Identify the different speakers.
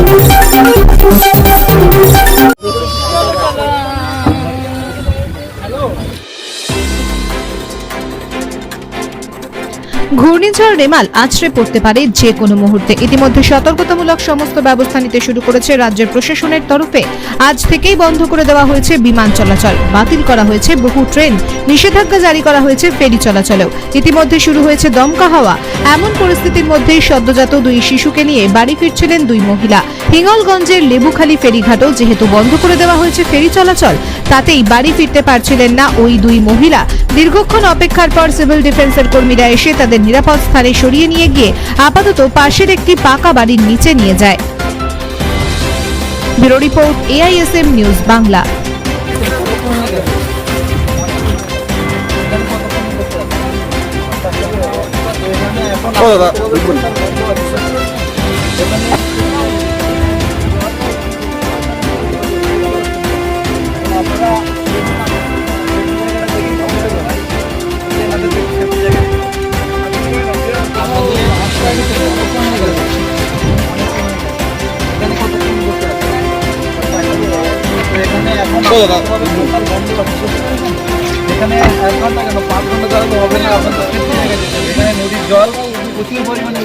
Speaker 1: Thank you. ঘূর্ণিঝড় রেমাল আছড়ে পড়তে পারে যে কোনো মুহূর্তে। ইতিমধ্যে সতর্কতামূলক সমস্ত ব্যবস্থা নিতে শুরু করেছে রাজ্যের প্রশাসনের তরফে। আজ থেকেই বন্ধ করে দেওয়া হয়েছে বিমান চলাচল। বাতিল করা হয়েছে বহু ট্রেন। নিষেধাজ্ঞা জারি করা হয়েছে ফেরি চলাচলেও। ইতিমধ্যে শুরু হয়েছে দমকা হাওয়া। এমন পরিস্থিতির মধ্যেই সদ্যজাত দুই শিশুকে নিয়ে বাড়ি ফিরছিলেন দুই মহিলা। হিঙ্গলগঞ্জের লেবুখালী ফেরিঘাটও যেহেতু বন্ধ করে দেওয়া হয়েছে ফেরি চলাচল, তাতেই বাড়ি ফিরতে পারছিলেন না ওই দুই মহিলা। দীর্ঘক্ষণ অপেক্ষার পর সিভিল ডিফেন্সের কর্মীরা এসে তাদের নিরাপদ স্থানে সরিয়ে নিয়ে গিয়ে আপাতত পাশের একটি পাকা বাড়ির নিচে নিয়ে যায়। Bureau report, AISM news Bangla.
Speaker 2: ও দাদা
Speaker 3: এখানে এক ঘণ্টা কেন? পাঁচ ঘণ্টা দাঁড়ালে হবে না, আপনার এখানে নদীর জল প্রচুর পরিমাণে